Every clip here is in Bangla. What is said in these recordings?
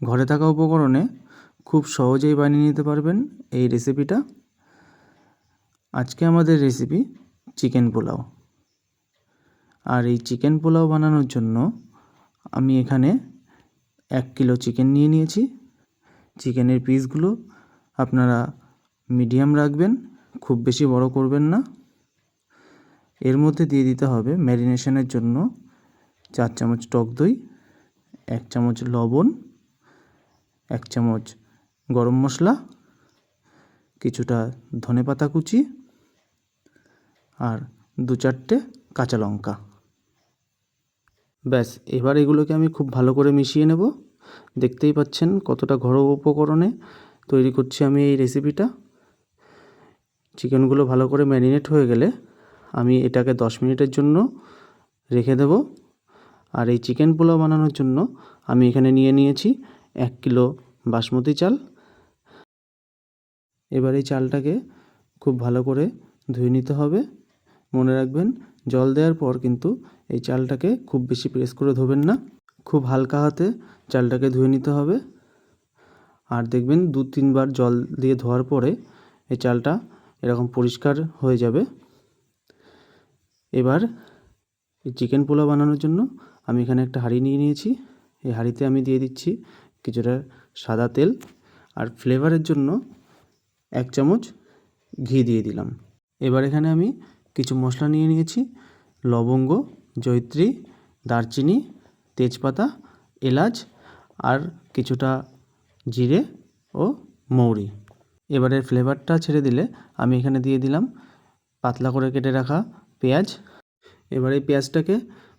ঘরে থাকা উপকরণে খুব সহজেই বানিয়ে নিতে পারবেন এই রেসিপিটা আজকে আমাদের রেসিপি চিকেন পোলাও। আর এই চিকেন পোলাও বানানোর জন্য আমি এখানে এক কিলো চিকেন নিয়ে নিয়েছি। চিকেনের পিসগুলো আপনারা মিডিয়াম রাখবেন, খুব বেশি বড় করবেন না। এর মধ্যে দিয়ে দিতে হবে ম্যারিনেশনের জন্য চার চামচ টক দই, এক চামচ লবণ এক চামচ গরম মশলা, কিছুটা ধনেপাতা কুচি আর দু চারটে কাঁচা লঙ্কা। ব্যাস, এবার এগুলোকে আমি খুব ভালো করে মিশিয়ে নেব। দেখতেই পাচ্ছেন কতটা ঘরোয়া উপকরণে তৈরি করছি আমি এই রেসিপিটা চিকেনগুলো ভালো করে ম্যারিনেট হয়ে গেলে আমি এটাকে দশ মিনিটের জন্য রেখে দেব। আর এই চিকেন পোলাও বানানোর জন্য আমি এখানে নিয়ে নিয়েছি এক কিলো বাসমতি চাল। এবার এই চালটাকে খুব ভালো করে ধুয়ে নিতে হবে। মনে রাখবেন, জল দেওয়ার পর কিন্তু এই চালটাকে খুব বেশি প্রেস করে ধোবেন না। খুব হালকা হাতে চালটাকে ধুয়ে নিতে হবে। আর দেখবেন, দু তিনবার জল দিয়ে ধোয়ার পরে এই চালটা এরকম পরিষ্কার হয়ে যাবে। এবার এই চিকেন পোলাও বানানোর জন্য আমি এখানে একটা হাঁড়ি নিয়ে নিয়েছি। এই হাঁড়িতে আমি দিয়ে দিচ্ছি কিছুটা সাদা তেল আর ফ্লেভারের জন্য এক চামচ ঘি দিয়ে দিলাম। এবার এখানে আমি কিছু মশলা নিয়ে নিয়েছি। লবঙ্গ, জয়িত্রী, দারচিনি, তেজপাতা, এলাচ আর কিছুটা জিরে ও মৌরি। এবারের ফ্লেভারটা ছেড়ে দিলে আমি এখানে দিয়ে দিলাম পাতলা করে কেটে রাখা পেঁয়াজ। এবার এই পেঁয়াজটাকে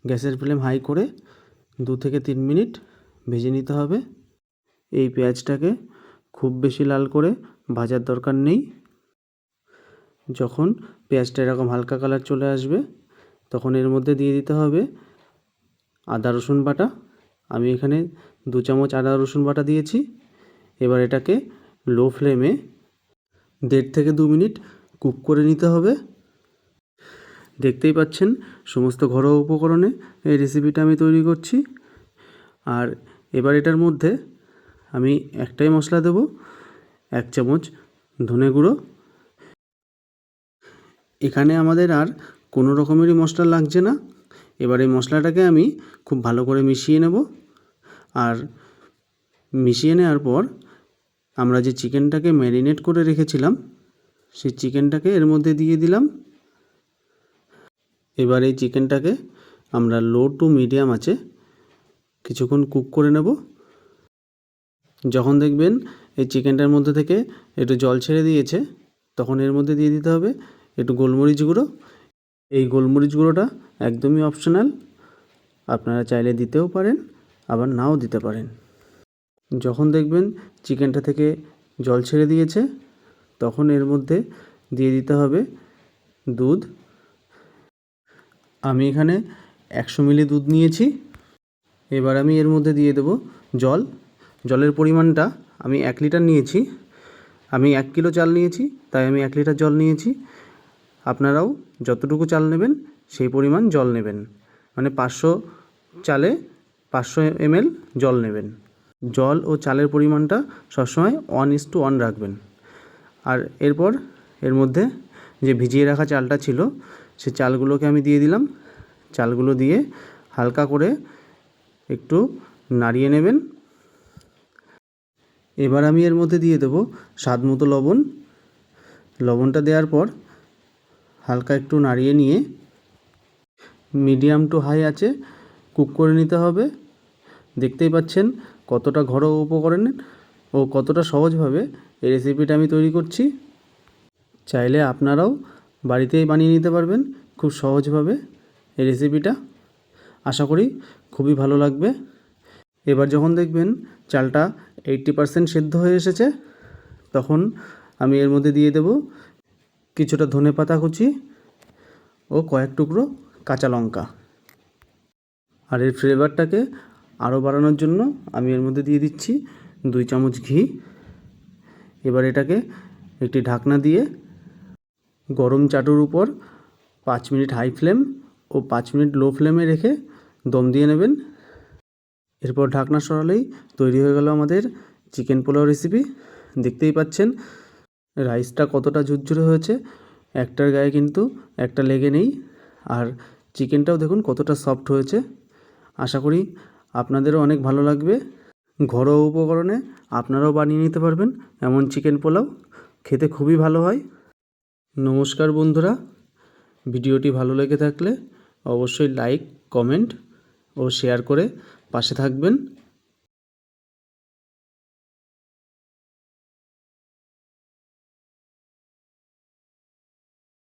গ্যাসের ফ্লেম হাই করে দু থেকে তিন মিনিট ভেজে নিতে হবে। এই পেঁয়াজটাকে খুব বেশি লাল করে ভাজার দরকার নেই। যখন পেঁয়াজটা এরকম হালকা কালার চলে আসবে, তখন এর মধ্যে দিয়ে দিতে হবে আদা, রসুন বাটা। আমি এখানে দু চামচ আদা, রসুন বাটা দিয়েছি। এবার এটাকে লো ফ্লেমে দেড় থেকে দু মিনিট কুক করে নিতে হবে। দেখতেই পাচ্ছেন সমস্ত ঘরোয়া উপকরণে এই রেসিপিটা আমি তৈরি করছি। আর এবার এটার মধ্যে আমি একটাই মশলা দেব, এক চামচ ধনে গুঁড়ো। এখানে আমাদের আর কোনো রকমেরই মশলা লাগছে না। এবার এই মশলাটাকে আমি খুব ভালো করে মিশিয়ে নেব। আর মিশিয়ে নেওয়ার পর আমরা যে চিকেনটাকে ম্যারিনেট করে রেখেছিলাম, সেই চিকেনটাকে এর মধ্যে দিয়ে দিলাম। এবার এই চিকেনটাকে আমরা লো টু মিডিয়াম আছে কিছুক্ষণ কুক করে নেব। যখন দেখবেন এই চিকেনটার মধ্যে থেকে একটু জল ছেড়ে দিয়েছে, তখন এর মধ্যে দিয়ে দিতে হবে একটু গোলমরিচ গুঁড়ো। এই গোলমরিচ গুঁড়োটা একদমই অপশনাল আপনারা চাইলে দিতেও পারেন, আবার নাও দিতে পারেন। যখন দেখবেন চিকেনটা থেকে জল ছেড়ে দিয়েছে, তখন এর মধ্যে দিয়ে দিতে হবে দুধ। আমি এখানে একশো মিলি দুধ নিয়েছি, এবার আমি এর মধ্যে দিয়ে দেবো জল। জলের পরিমাণটা আমি এক লিটার নিয়েছি। আমি এক কিলো চাল নিয়েছি, তাই আমি এক লিটার জল নিয়েছি। আপনারাও যতটুকু চাল নেবেন, সেই পরিমাণ জল নেবেন। মানে পাঁচশো চালে পাঁচশো এমএল জল নেবেন। জল ও চালের পরিমাণটা সবসময় ওয়ান ইস টু ওয়ান রাখবেন। আর এরপর এর মধ্যে যে ভিজিয়ে রাখা চালটা ছিল, সে চালগুলোকে আমি দিয়ে দিলাম। চালগুলো দিয়ে হালকা করে একটু নাড়িয়ে নেবেন। এবার আমি এর মধ্যে দিয়ে দেবো স্বাদ মতো লবণ। লবণটা দেওয়ার পর হালকা একটু নাড়িয়ে নিয়ে মিডিয়াম টু হাই আছে, কুক করে নিতে হবে। দেখতেই পাচ্ছেন কতটা ঘরোয়া উপকরণ ও কতটা সহজভাবে এই রেসিপিটা আমি তৈরি করছি। চাইলে আপনারাও বাড়িতেই বানিয়ে নিতে পারবেন খুব সহজভাবে এই রেসিপিটা আশা করি খুবই ভালো লাগবে। এবার যখন দেখবেন চালটা এইট্টি পারসেন্ট সেদ্ধ হয়ে এসেছে, তখন আমি এর মধ্যে দিয়ে দেব কিছুটা ধনে পাতা কুচি ও কয়েক টুকরো কাঁচা লঙ্কা। আর এর ফ্লেভারটাকে আরও বাড়ানোর জন্য আমি এর মধ্যে দিয়ে দিচ্ছি দুই চামচ ঘি। এবার এটাকে একটি ঢাকনা দিয়ে গরম চাটুর উপর পাঁচ মিনিট হাই ফ্লেম ও পাঁচ মিনিট লো ফ্লেমে রেখে দম দিয়ে নেবেন। এরপর ঢাকনা সরালেই তৈরি হয়ে গেল আমাদের চিকেন পোলাও রেসিপি দেখতেই পাচ্ছেন রাইসটা কতটা ঝুরঝুরে হয়েছে। একটার গায়ে কিন্তু একটা লেগে নেই। আর চিকেনটাও দেখুন কতটা সফট হয়েছে। আশা করি আপনাদেরও অনেক ভালো লাগবে। ঘরোয়া উপকরণে আপনারাও বানিয়ে নিতে পারবেন এমন চিকেন পোলাও। খেতে খুবই ভালো হয়। নমস্কার বন্ধুরা। ভিডিওটি ভালো লেগে থাকলে অবশ্যই লাইক কমেন্ট ও শেয়ার করে পাশে থাকবেন।